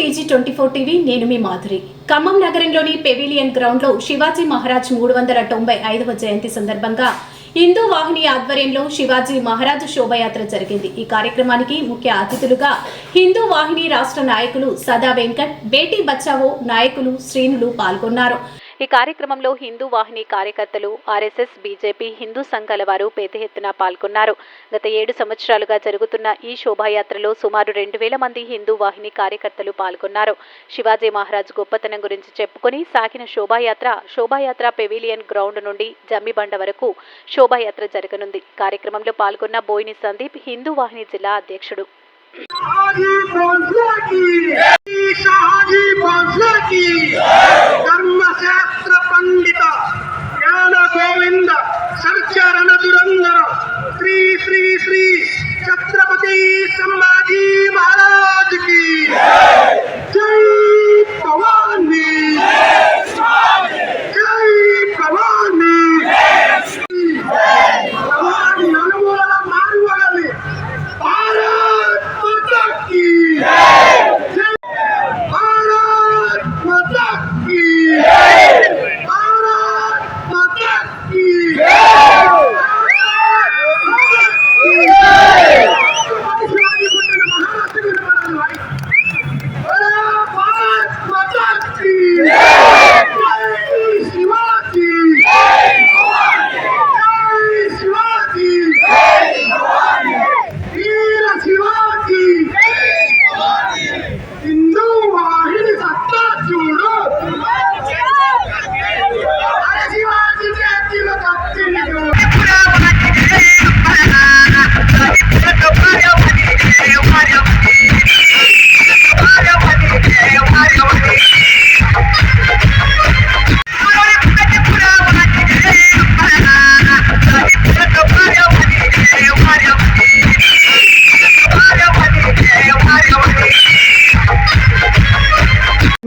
TG twenty four TV నేను మీ మాధురి. ఖమ్మం నగరంలోని pavilion గ్రౌండ్లో శివాజీ మహారాజ్ మూడు వందల తొంభై ఐదవ జయంతి సందర్భంగా హిందూ వాహిని ఆధ్వర్యంలో శివాజీ మహారాజ్ శోభయాత్ర జరిగింది. ఈ కార్యక్రమానికి ముఖ్య అతిథులుగా హిందూ వాహిని రాష్ట్ర నాయకులు సదా వెంకట్ బేటీ బచావో నాయకులు శ్రీనులు పాల్గొన్నారు. ఈ కార్యక్రమంలో హిందూ వాహిని కార్యకర్తలు ఆర్ఎస్ఎస్ బీజేపీ హిందూ సంఘాల వారు పెద్ద ఎత్తున పాల్గొన్నారు గత ఏడు సంవత్సరాలుగా జరుగుతున్న ఈ శోభాయాత్రలో సుమారు రెండు వేల మంది హిందూ వాహిని కార్యకర్తలు పాల్గొన్నారు శివాజీ మహారాజ్ గొప్పతనం గురించి చెప్పుకొని సాగిన శోభాయాత్ర శోభాయాత్ర పెవిలియన్ గ్రౌండ్ నుండి జమ్మిబండ వరకు శోభాయాత్ర జరగనుంది కార్యక్రమంలో పాల్గొన్న బోయిని సందీప్ హిందూ వాహిని జిల్లా అధ్యక్షుడు शाहजी भोसले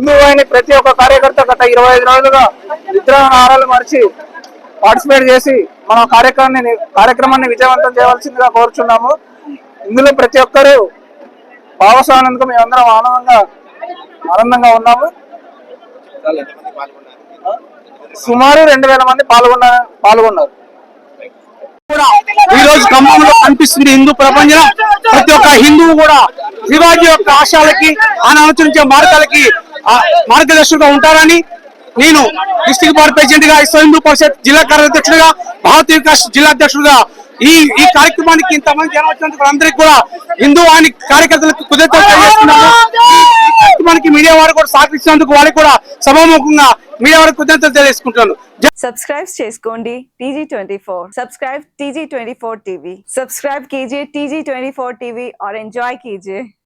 హిందూ అయిన ప్రతి ఒక్క కార్యకర్త గత ఇరవై ఐదు రోజులుగా నిద్రాహారాలు మరిచి పార్టిసిపేట్ చేసి మన కార్యక్రమాన్ని కార్యక్రమాన్ని విజయవంతం చేయవలసిందిగా కోరుచున్నాము. ఇందులో ప్రతి ఒక్కరూ భాగస్వామ్యందుకు మేమందరం ఆనందంగా ఆనందంగా ఉన్నాము. సుమారు రెండు వేల మంది పాల్గొన్న పాల్గొన్నారు. ఈ రోజు ఖమ్మంలో కనిపిస్తుంది హిందూ ప్రపంచం. ప్రతి ఒక్క హిందువు కూడా శివాజీ యొక్క ఆశయాలకి ఆయన ఆలోచించే మార్గాలకి మార్గదర్శకుడుగా ఉంటారని నేను డిస్టిక్ బోర్డు ప్రెసిడెంట్గా స్వయంభూ పరిషత్ జిల్లా కార్యాధ్యక్షుడుగా భారతీయ వికాస్ జిల్లా అధ్యక్షుడుగా ఈ ఈ కార్యక్రమానికి ఇంతమంది అందరికి కూడా హిందూ అని కార్యకర్తలకు కుదిరితో తెలియజేస్తున్నాను. మీడియా వారు కూడా సహకరించినందుకు వారికి కూడా సభాముఖంగా మీడియా వారికి కుదిరితో తెలియజేసుకుంటున్నాను. సబ్స్క్రైబ్ చేసుకోండి TG twenty four. Subscribe TG twenty four TV. Subscribe కీజీ TG twenty four TV. Are enjoy కీజీ.